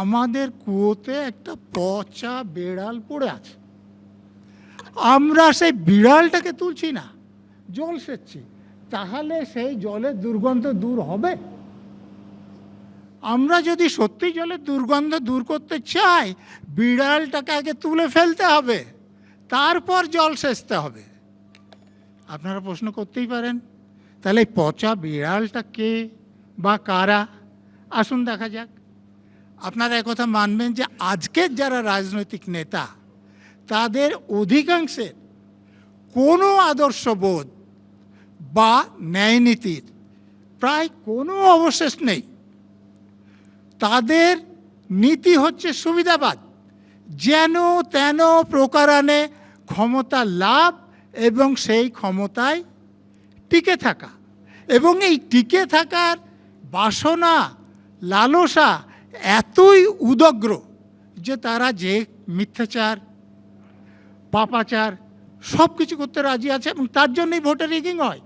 আমাদের কুয়োতে একটা পচা বেড়াল পড়ে আছে। আমরা সেই বিড়ালটাকে তুলছি না, জল সেচ্ছি। তাহলে সেই জলের দুর্গন্ধ দূর হবে? আমরা যদি সত্যি জলের দুর্গন্ধ দূর করতে চাই, বিড়ালটাকে আগে তুলে ফেলতে হবে, তারপর জল সেচতে হবে। আপনারা প্রশ্ন করতেই পারেন, তাহলে পচা বিড়ালটা কে বা কারা? আসুন দেখা যাক। আপনারা একথা মানবেন যে আজকের যারা রাজনৈতিক নেতা, তাদের অধিকাংশের কোনো আদর্শবোধ বা ন্যায়নীতির প্রায় কোনো অবশেষ নেই। তাদের নীতি হচ্ছে সুবিধাবাদ। যেন তেন প্রকারানে ক্ষমতা লাভ এবং সেই ক্ষমতায় টিকে থাকা। এবং এই টিকে থাকার বাসনা, লালসা এতই উদগ্র যে তারা যে মিথ্যাচার, পাপাচার সব কিছু করতে রাজি আছে এবং তার জন্যই ভোটে রিগিং হয়।